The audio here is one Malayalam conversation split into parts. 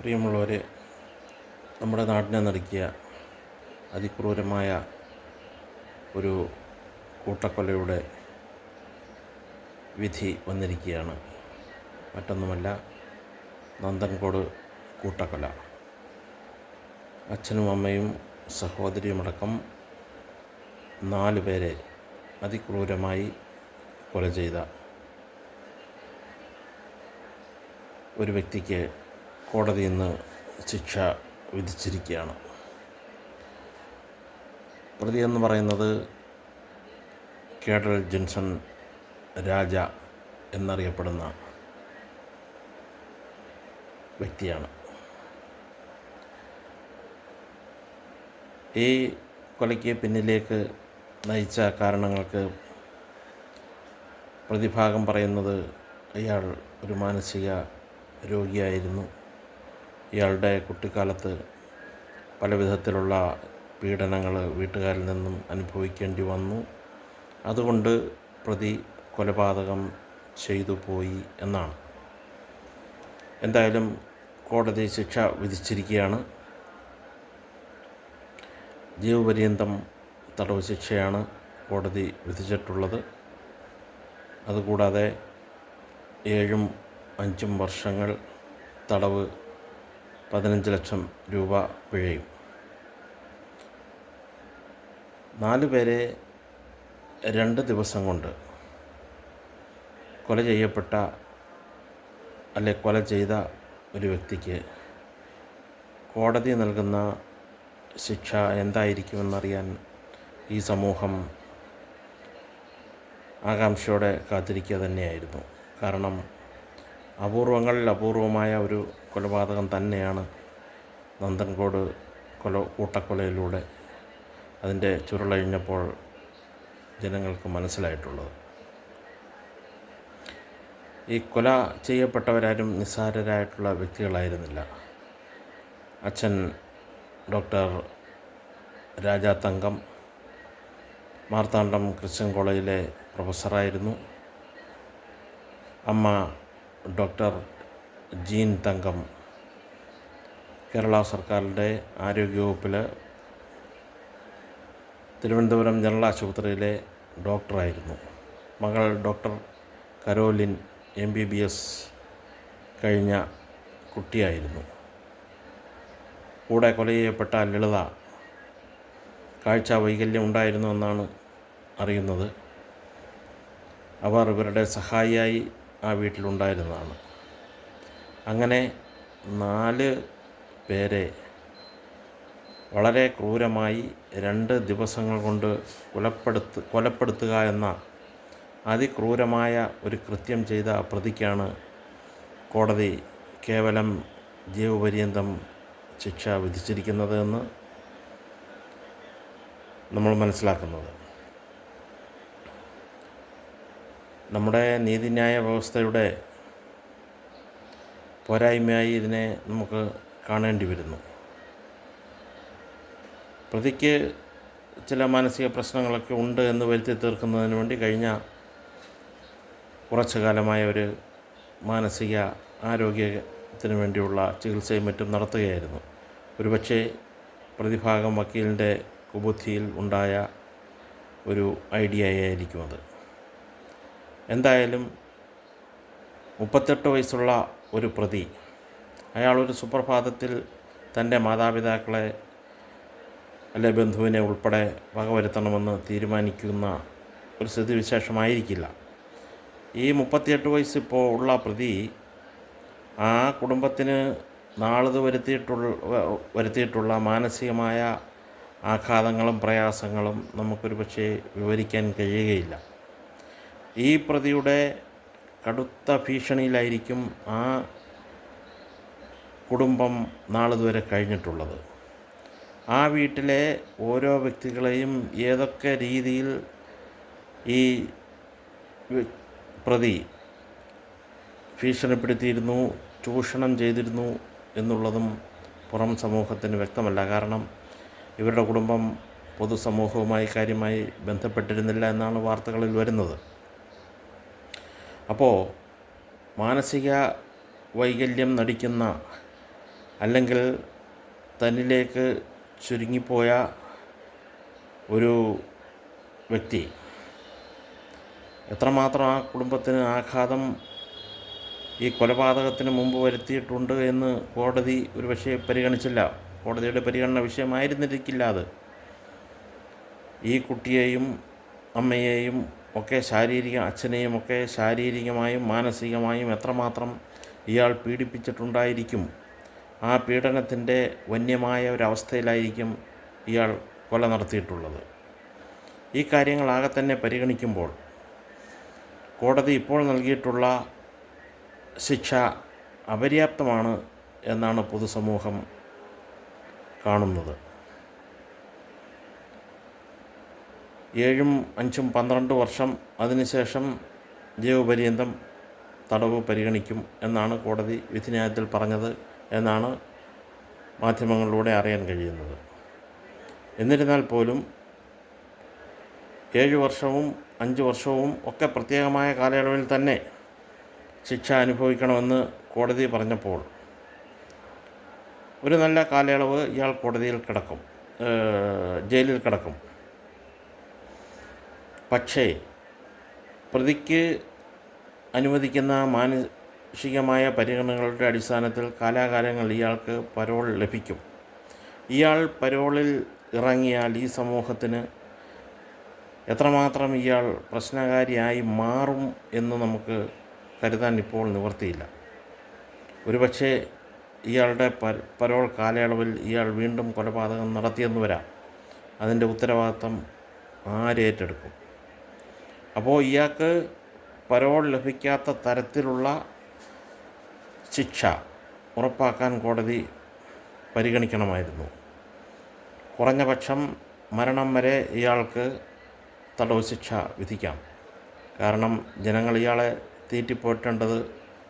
പ്രിയമുള്ളവരെ നമ്മുടെ നാടിനെ നടുക്കിയ അതിക്രൂരമായ ഒരു കൂട്ടക്കൊലയുടെ വിധി വന്നിരിക്കുകയാണ്. മറ്റൊന്നുമല്ല നന്ദൻകോട് കൂട്ടക്കൊല. അച്ഛനും അമ്മയും സഹോദരിയുമടക്കം നാല് പേരെ അതിക്രൂരമായി കൊല ചെയ്ത ഒരു വ്യക്തിക്ക് കോടതി ഇന്ന് ശിക്ഷ വിധിച്ചിരിക്കുകയാണ്. പ്രതി എന്ന് പറയുന്നത് കേഡൽ ജിൻസൺ രാജ എന്നറിയപ്പെടുന്ന വ്യക്തിയാണ്. ഈ കൊലയ്ക്ക് പിന്നിലേക്ക് നയിച്ച കാരണങ്ങൾക്ക് പ്രതിഭാഗം പറയുന്നത് അയാൾ ഒരു മാനസിക രോഗിയായിരുന്നു. ഇയാളുടെ കുട്ടിക്കാലത്ത് പല വിധത്തിലുള്ള പീഡനങ്ങൾ വീട്ടുകാരിൽ നിന്നും അനുഭവിക്കേണ്ടി വന്നു. അതുകൊണ്ട് പ്രതി കൊലപാതകം ചെയ്തു പോയി എന്നാണ്. എന്തായാലും കോടതി ശിക്ഷ വിധിച്ചിരിക്കുകയാണ്. ജീവപര്യന്തം തടവ് ശിക്ഷയാണ് കോടതി വിധിച്ചിട്ടുള്ളത്. അതുകൂടാതെ ഏഴും അഞ്ചും വർഷങ്ങൾ തടവ് പതിനഞ്ച് ലക്ഷം രൂപ പിഴയും. നാല് പേരെ രണ്ട് ദിവസം കൊണ്ട് കൊല ചെയ്യപ്പെട്ട അല്ലെ കൊല ചെയ്ത ഒരു വ്യക്തിക്ക് കോടതി നൽകുന്ന ശിക്ഷ എന്തായിരിക്കുമെന്നറിയാൻ ഈ സമൂഹം ആകാംക്ഷയോടെ കാത്തിരിക്കുക തന്നെയായിരുന്നു. കാരണം അപൂർവങ്ങളിൽ അപൂർവമായ ഒരു കൊലപാതകം തന്നെയാണ് നന്ദൻകോട് കൊല കൂട്ടക്കൊലയിലൂടെ അതിന്റെ ചുരുളഴിഞ്ഞപ്പോൾ ജനങ്ങൾക്ക് മനസ്സിലായിട്ടുള്ളത്. ഈ കൊല ചെയ്യപ്പെട്ടവരാരും നിസ്സാരരായിട്ടുള്ള വ്യക്തികളായിരുന്നില്ല. അച്ഛൻ ഡോക്ടർ രാജാ തങ്കം മാർത്താണ്ഡം ക്രിസ്ത്യൻ കോളേജിലെ പ്രൊഫസറായിരുന്നു. അമ്മ ഡോക്ടർ ജീൻ തങ്കം കേരള സർക്കാരിന്റെ ആരോഗ്യവകുപ്പിൽ തിരുവനന്തപുരം ജനറൽ ആശുപത്രിയിലെ ഡോക്ടറായിരുന്നു. മകൾ doctor Caroline M B B S കഴിഞ്ഞ കുട്ടിയായിരുന്നു. കൂടെ കൊല ചെയ്യപ്പെട്ട ലളിത കാഴ്ച വൈകല്യം ഉണ്ടായിരുന്നു എന്നാണ് അറിയുന്നത്. അവർ ഇവരുടെ സഹായിയായി ആ വീട്ടിലുണ്ടായിരുന്നതാണ്. അങ്ങനെ നാല് പേരെ വളരെ ക്രൂരമായി രണ്ട് ദിവസങ്ങൾ കൊണ്ട് കൊലപ്പെടുത്ത് കൊലപ്പെടുത്തുക എന്ന അതിക്രൂരമായ ഒരു കൃത്യം ചെയ്ത പ്രതിക്കാണ് കോടതി കേവലം ജീവപര്യന്തം ശിക്ഷ വിധിച്ചിരിക്കുന്നത് എന്ന് നമ്മൾ മനസ്സിലാക്കുന്നത്. നമ്മുടെ നീതിന്യായ വ്യവസ്ഥയുടെ പോരായ്മയായി ഇതിനെ നമുക്ക് കാണേണ്ടി വരുന്നു. പ്രതിക്ക് ചില മാനസിക പ്രശ്നങ്ങളൊക്കെ ഉണ്ട് എന്ന് വരുത്തി തീർക്കുന്നതിന് വേണ്ടി കഴിഞ്ഞ കുറച്ചു കാലമായ ഒരു മാനസിക ആരോഗ്യത്തിന് വേണ്ടിയുള്ള ചികിത്സയും മറ്റും നടത്തുകയായിരുന്നു. ഒരുപക്ഷെ പ്രതിഭാഗം വക്കീലിന്റെ കുബുദ്ധിയിൽ ഉണ്ടായ ഒരു ഐഡിയ ആയിരിക്കും അത്. എന്തായാലും മുപ്പത്തെട്ട് വയസ്സുള്ള ഒരു പ്രതി അയാളൊരു സുപ്രഭാതത്തിൽ തന്റെ മാതാപിതാക്കളെ അല്ലെ ബന്ധുവിനെ ഉൾപ്പെടെ വകവരുത്തണമെന്ന് തീരുമാനിക്കുന്ന ഒരു സ്ഥിതിവിശേഷമായിരിക്കില്ല. ഈ മുപ്പത്തിയെട്ട് വയസ്സിപ്പോൾ ഉള്ള പ്രതി ആ കുടുംബത്തിന് നാളിത് വരുത്തിയിട്ടുള്ള വരുത്തിയിട്ടുള്ള മാനസികമായ ആഘാതങ്ങളും പ്രയാസങ്ങളും നമുക്കൊരു പക്ഷേ വിവരിക്കാൻ കഴിയുകയില്ല. ഈ പ്രതിയുടെ കടുത്ത ഭീഷണിയിലായിരിക്കും ആ കുടുംബം നാളിതുവരെ കഴിഞ്ഞിട്ടുള്ളത്. ആ വീട്ടിലെ ഓരോ വ്യക്തികളെയും ഏതൊക്കെ രീതിയിൽ ഈ പ്രതി ഭീഷണിപ്പെടുത്തിയിരുന്നു ചൂഷണം ചെയ്തിരുന്നു എന്നുള്ളതും പുറം സമൂഹത്തിന് വ്യക്തമല്ല. കാരണം ഇവരുടെ കുടുംബം പൊതുസമൂഹവുമായി കാര്യമായി ബന്ധപ്പെട്ടിരുന്നില്ല എന്നാണ് വാർത്തകളിൽ വരുന്നത്. അപ്പോൾ മാനസിക വൈകല്യം നടിക്കുന്ന അല്ലെങ്കിൽ തന്നിലേക്ക് ചുരുങ്ങിപ്പോയ ഒരു വ്യക്തി. എത്രമാത്രം ആ കുടുംബത്തിന് ആഘാതം ഈ കൊലപാതകത്തിന് മുമ്പ് വരുത്തിയിട്ടുണ്ട് എന്ന് കോടതി ഒരു പക്ഷേ പരിഗണിച്ചില്ല. കോടതിയുടെ പരിഗണന വിഷയമായിരുന്നിരിക്കില്ല അത്. ഈ കുട്ടിയെയും അമ്മയെയും ഒക്കെ ശാരീരിക അച്ഛനെയും ഒക്കെ ശാരീരികമായും മാനസികമായും എത്രമാത്രം ഇയാൾ പീഡിപ്പിച്ചിട്ടുണ്ടായിരിക്കും? ആ പീഡനത്തിന്റെ വന്യമായ ഒരവസ്ഥയിലായിരിക്കും ഇയാൾ കൊല നടത്തിയിട്ടുള്ളത്. ഈ കാര്യങ്ങളാകെ തന്നെ പരിഗണിക്കുമ്പോൾ കോടതി ഇപ്പോൾ നൽകിയിട്ടുള്ള ശിക്ഷ അപര്യാപ്തമാണ് എന്നാണ് പൊതുസമൂഹം കാണുന്നത്. ഏഴും അഞ്ചും പന്ത്രണ്ട് വർഷം അതിനുശേഷം ജീവപര്യന്തം തടവ് പരിഗണിക്കും എന്നാണ് കോടതി വിധിന്യായത്തിൽ പറഞ്ഞത് എന്നാണ് മാധ്യമങ്ങളിലൂടെ അറിയാൻ കഴിയുന്നത്. എന്നിരുന്നാൽ പോലും ഏഴ് വർഷവും അഞ്ച് വർഷവും ഒക്കെ പ്രത്യേകമായ കാലയളവിൽ തന്നെ ശിക്ഷ അനുഭവിക്കണമെന്ന് കോടതി പറഞ്ഞപ്പോൾ ഒരു നല്ല കാലയളവ് ഇയാൾ കോടതിയിൽ കിടക്കും ജയിലിൽ കിടക്കും. പക്ഷേ പ്രതിക്ക് അനുവദിക്കുന്ന മാനുഷികമായ പരിഗണനകളുടെ അടിസ്ഥാനത്തിൽ കാലാകാലങ്ങൾ ഇയാൾക്ക് പരോൾ ലഭിക്കും. ഇയാൾ പരോളിൽ ഇറങ്ങിയാൽ ഈ സമൂഹത്തിന് എത്രമാത്രം ഇയാൾ പ്രശ്നകാരിയായി മാറും എന്ന് നമുക്ക് കരുതാൻ ഇപ്പോൾ നിവർത്തിയില്ല ഒരുപക്ഷെ ഇയാളുടെ പരോൾ കാലയളവിൽ ഇയാൾ വീണ്ടും കൊലപാതകം നടത്തിയെന്ന് വരാം. അതിന്റെ ഉത്തരവാദിത്വം ആരേറ്റെടുക്കും അപ്പോൾ ഇയാൾക്ക് പരോൾ ലഭിക്കാത്ത തരത്തിലുള്ള ശിക്ഷ ഉറപ്പാക്കാൻ കോടതി പരിഗണിക്കണമായിരുന്നു. കുറഞ്ഞപക്ഷം മരണം വരെ ഇയാൾക്ക് തടവ് ശിക്ഷ വിധിക്കാം. കാരണം ജനങ്ങൾ ഇയാളെ തീറ്റിപ്പോറ്റേണ്ടത്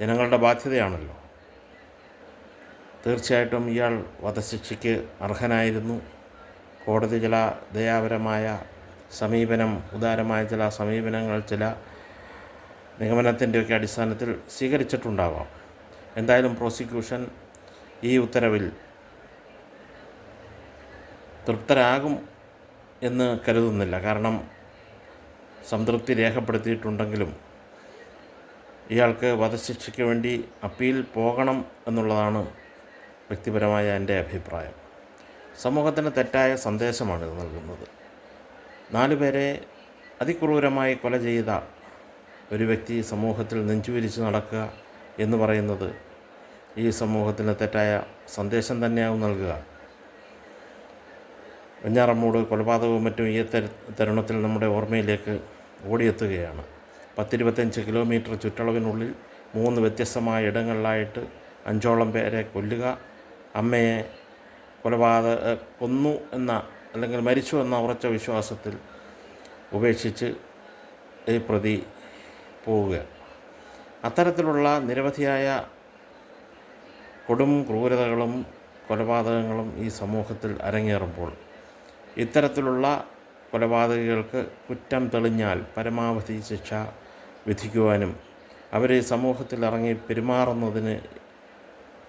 ജനങ്ങളുടെ ബാധ്യതയാണല്ലോ. തീർച്ചയായിട്ടും ഇയാൾ വധശിക്ഷയ്ക്ക് അർഹനായിരുന്നു. കോടതി ചില ദയാപരമായ സമീപനം ഉദാരമായ ചില സമീപനങ്ങൾ ചില നിഗമനത്തിന്റെയൊക്കെ അടിസ്ഥാനത്തിൽ സ്വീകരിച്ചിട്ടുണ്ടാവാം. എന്തായാലും പ്രോസിക്യൂഷൻ ഈ ഉത്തരവിൽ തൃപ്തരാകും എന്ന് കരുതുന്നില്ല. കാരണം സംതൃപ്തി രേഖപ്പെടുത്തിയിട്ടുണ്ടെങ്കിലും ഇയാൾക്ക് വധശിക്ഷയ്ക്ക് വേണ്ടി അപ്പീൽ പോകണം എന്നുള്ളതാണ് വ്യക്തിപരമായ എന്റെ അഭിപ്രായം. സമൂഹത്തിന് തെറ്റായ സന്ദേശമാണ് ഇത് നൽകുന്നത്. നാലുപേരെ അതിക്രൂരമായി കൊല ചെയ്ത ഒരു വ്യക്തി സമൂഹത്തിൽ നെഞ്ചുവിരിച്ച് നടക്കുക എന്ന് പറയുന്നത് ഈ സമൂഹത്തിന് തെറ്റായ സന്ദേശം തന്നെയാവും നൽകുക. വെഞ്ഞാറമ്മൂട് കൊലപാതകവും മറ്റും ഈ തരുണത്തിൽ നമ്മുടെ ഓർമ്മയിലേക്ക് ഓടിയെത്തുകയാണ്. പത്തിരുപത്തഞ്ച് കിലോമീറ്റർ ചുറ്റളവിനുള്ളിൽ മൂന്ന് വ്യത്യസ്തമായ ഇടങ്ങളിലായിട്ട് അഞ്ചോളം പേരെ കൊല്ലുക അമ്മയെ കൊലപാതക കൊന്നു എന്ന അല്ലെങ്കിൽ മരിച്ചു എന്ന ഉറച്ച വിശ്വാസത്തിൽ ഉപേക്ഷിച്ച് ഈ പ്രതി പോവുക. അത്തരത്തിലുള്ള നിരവധിയായ കൊടും ക്രൂരതകളും കൊലപാതകങ്ങളും ഈ സമൂഹത്തിൽ അരങ്ങേറുമ്പോൾ ഇത്തരത്തിലുള്ള കൊലപാതകികൾക്ക് കുറ്റം തെളിഞ്ഞാൽ പരമാവധി ശിക്ഷ വിധിക്കുവാനും അവരെ സമൂഹത്തിൽ ഇറങ്ങി പെരുമാറുന്നതിന്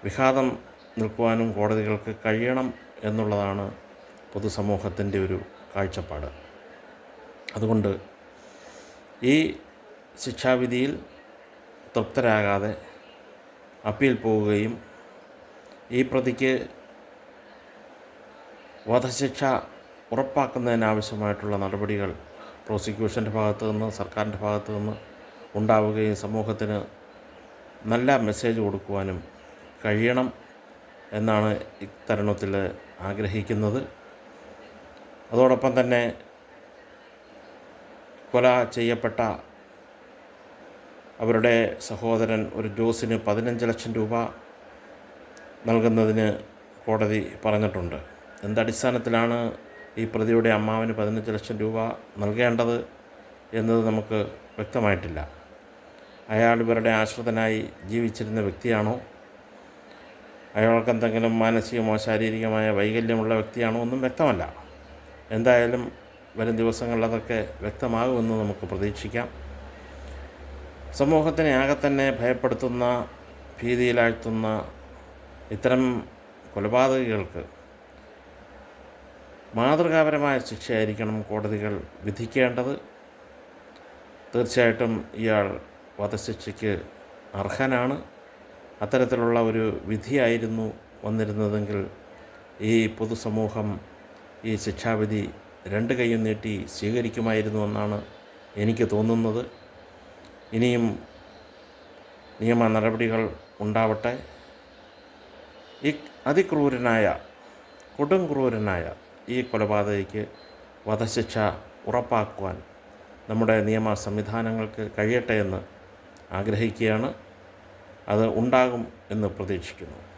വിഘാതം നിൽക്കുവാനും കോടതികൾക്ക് കഴിയണം എന്നുള്ളതാണ് പൊതുസമൂഹത്തിന്റെ ഒരു കാഴ്ചപ്പാട്. അതുകൊണ്ട് ഈ ശിക്ഷാവിധിയിൽ തൃപ്തരാകാതെ അപ്പീൽ പോവുകയും ഈ പ്രതിക്ക് വധശിക്ഷ ഉറപ്പാക്കുന്നതിനാവശ്യമായിട്ടുള്ള നടപടികൾ പ്രോസിക്യൂഷന്റെ ഭാഗത്തു നിന്ന് സർക്കാരിന്റെ ഭാഗത്തു നിന്ന് ഉണ്ടാവുകയും സമൂഹത്തിന് നല്ല മെസ്സേജ് കൊടുക്കുവാനും കഴിയണം എന്നാണ് ഇത്തരണത്തിൽ ആഗ്രഹിക്കുന്നത്. അതോടൊപ്പം തന്നെ കൊല ചെയ്യപ്പെട്ട അവരുടെ സഹോദരൻ ഒരു ജോസിന് പതിനഞ്ച് ലക്ഷം രൂപ നൽകുന്നതിന് കോടതി പറഞ്ഞിട്ടുണ്ട്. എന്തടിസ്ഥാനത്തിലാണ് ഈ പ്രതിയുടെ അമ്മാവിന് പതിനഞ്ച് ലക്ഷം രൂപ നൽകേണ്ടത് എന്നത് നമുക്ക് വ്യക്തമായിട്ടില്ല. അയാൾ ഇവരുടെ ആശ്രിതനായി ജീവിച്ചിരുന്ന വ്യക്തിയാണോ? അയാൾക്ക് എന്തെങ്കിലും മാനസികമോ ശാരീരികമായ വൈകല്യമുള്ള വ്യക്തിയാണോ ഒന്നും വ്യക്തമല്ല. എന്തായാലും വരും ദിവസങ്ങളിൽ അതൊക്കെ വ്യക്തമാകുമെന്ന് നമുക്ക് പ്രതീക്ഷിക്കാം. സമൂഹത്തിനെ ആകെ തന്നെ ഭയപ്പെടുത്തുന്ന ഭീതിയിലാഴ്ത്തുന്ന ഇത്തരം കൊലപാതകികൾക്ക് മാതൃകാപരമായ ശിക്ഷയായിരിക്കണം കോടതികൾ വിധിക്കേണ്ടത്. തീർച്ചയായിട്ടും ഇയാൾ വധശിക്ഷയ്ക്ക് അർഹനാണ്. അത്തരത്തിലുള്ള ഒരു വിധിയായിരുന്നു വന്നിരുന്നതെങ്കിൽ ഈ പൊതുസമൂഹം ഈ ശിക്ഷാവിധി രണ്ട് കൈയും നീട്ടി സ്വീകരിക്കുമായിരുന്നു എന്നാണ് എനിക്ക് തോന്നുന്നത്. ഇനിയും നിയമ നടപടികൾ ഉണ്ടാവട്ടെ. ഈ അതിക്രൂരനായ കൊടും ക്രൂരനായ ഈ കൊലപാതകയ്ക്ക് വധശിക്ഷ ഉറപ്പാക്കുവാൻ നമ്മുടെ നിയമ സംവിധാനങ്ങൾക്ക് കഴിയട്ടെ എന്ന് ആഗ്രഹിക്കുകയാണ്. അത് ഉണ്ടാകും എന്ന് പ്രതീക്ഷിക്കുന്നു.